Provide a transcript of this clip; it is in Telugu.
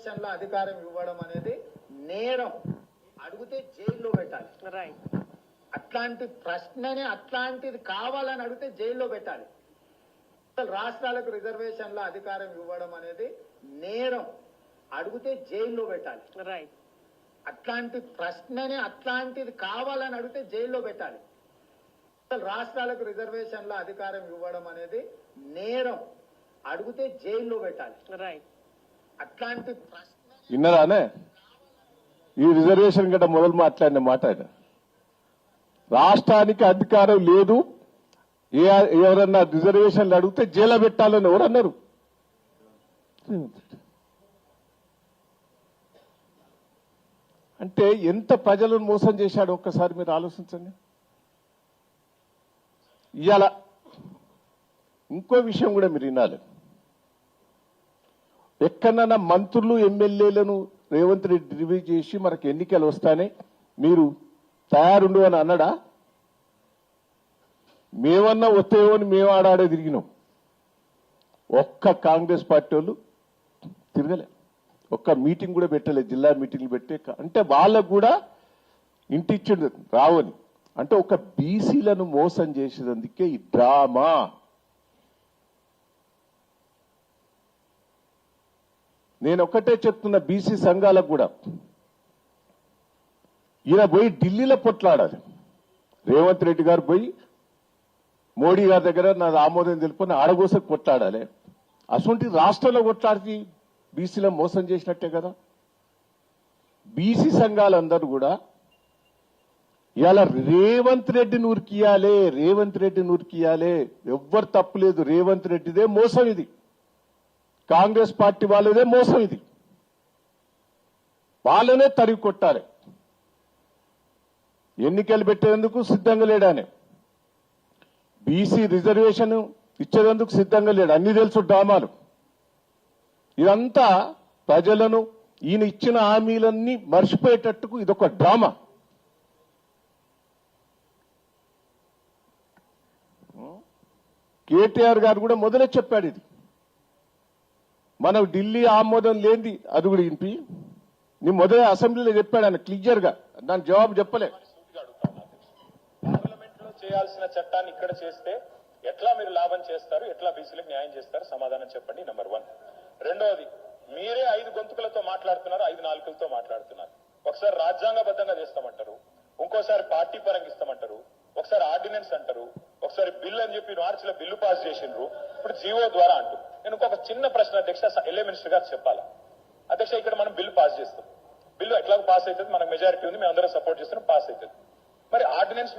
రిజర్వేషన్ల అధికారం ఇవ్వడం అనేది నేరం. అడిగితే జైల్లో పెట్టాలి. రైట్ అట్లాంటి ప్రశ్నని అట్లాంటిది కావాలని అడిగితే జైల్లో పెట్టాలి. రాష్ట్రాలకు రిజర్వేషన్ల అధికారం ఇవ్వడం అనేది నేరం. అడిగితే జైల్లో పెట్టాలి. రైట్ అట్లాంటి ప్రశ్నని అట్లాంటిది కావాలని అడిగితే జైల్లో పెట్టాలి. అసలు రాష్ట్రాలకు రిజర్వేషన్ల అధికారం ఇవ్వడం అనేది నేరం. అడిగితే జైల్లో పెట్టాలి. విన్నరానే ఈ రిజర్వేషన్ గట్ట మొదలు మాట్లాడిన మాట ఆయన. రాష్ట్రానికి అధికారం లేదు. ఎవరన్నా రిజర్వేషన్లు అడిగితే జైలు పెట్టాలని ఎవరన్నారు అంటే ఎంత ప్రజలను మోసం చేశాడు? ఒక్కసారి మీరు ఆలోచించండి. ఇవాళ ఇంకో విషయం కూడా మీరు వినాలి. ఎక్కడన్నా మంత్రులు ఎమ్మెల్యేలను రేవంత్ రెడ్డి రివ్యూ చేసి మనకు ఎన్నికలు వస్తానే మీరు తయారుండు అని అన్నాడా? మేమన్నా వస్తాయో అని మేము ఆడాడే తిరిగినాం. ఒక్క కాంగ్రెస్ పార్టీ వాళ్ళు తిరగలే. ఒక్క మీటింగ్ కూడా పెట్టలేదు జిల్లా మీటింగ్లు పెట్టే అంటే వాళ్ళకు కూడా ఇంటిచ్చిండు రావని. అంటే ఒక బీసీలను మోసం చేసేందుకే ఈ డ్రామా. నేను ఒకటే చెప్తున్న బీసీ సంఘాలకు కూడా. ఈయన పోయి ఢిల్లీలో పొట్లాడాలి. రేవంత్ రెడ్డి గారు పోయి మోడీ గారి దగ్గర నాది ఆమోదం తెలుపుకొని ఆడగోసకు కొట్లాడాలి. అసొంటి రాష్ట్రంలో కొట్లాడి బీసీలో మోసం చేసినట్టే కదా. బీసీ సంఘాలందరూ కూడా ఇవాళ రేవంత్ రెడ్డి నూరికియాలే రేవంత్ రెడ్డి నూరికియాలే ఎవ్వరు తప్పులేదు రేవంత్ రెడ్డిదే మోసం ఇది. కాంగ్రెస్ పార్టీ వాళ్ళదే మోసం ఇది. వాళ్ళనే తరిగి కొట్టాలి. ఎన్నికలు పెట్టేందుకు సిద్ధంగా లేడానే బీసీ రిజర్వేషన్ ఇచ్చేందుకు సిద్ధంగా లేడు. అన్ని తెలుసు డ్రామాలు. ఇదంతా ప్రజలను ఈయన ఇచ్చిన హామీలన్నీ మర్చిపోయేటట్టుకు ఇదొక డ్రామా. కేటీఆర్ గారు కూడా మొదలే చెప్పాడు ఇది. మనం ఢిల్లీ ఆమోదం లేనిది అది కూడా ఇంపి. నీ మొదటి అసెంబ్లీలో చెప్పాడు ఆయన క్లియర్గా దాని జవాబు చెప్పలే. పార్లమెంట్లో చేయాల్సిన చట్టాన్ని ఇక్కడ చేస్తే ఎట్లా మీరు లాభం చేస్తారు ఎట్లా బీసీలకు న్యాయం చేస్తారు సమాధానం చెప్పండి నెంబర్ వన్ రెండవది మీరే ఐదు గొంతుకులతో మాట్లాడుతున్నారు ఐదు నాలుగులతో మాట్లాడుతున్నారు. ఒకసారి రాజ్యాంగబద్ధంగా చేస్తామంటారు ఇంకోసారి పార్టీ పరంగా ఇస్తామంటారు ఒకసారి ఆర్డినెన్స్ అంటారు ఒకసారి బిల్ అని చెప్పి మార్చిలో బిల్లు పాస్ చేసిండ్రు ఇప్పుడు జీవో ద్వారా అంటారు నేను ఒక చిన్న ప్రశ్న అధ్యక్ష ఎల్ఏ మినిస్టర్ గారు చెప్పాలి? అధ్యక్ష ఇక్కడ మనం బిల్లు పాస్ చేస్తాం. బిల్లు ఎట్లా పాస్ అవుతుంది మనకు మెజారిటీ ఉంది మేము అందరం సపోర్ట్ చేస్తున్నాం పాస్ అవుతుంది. మరి ఆర్డినెన్స్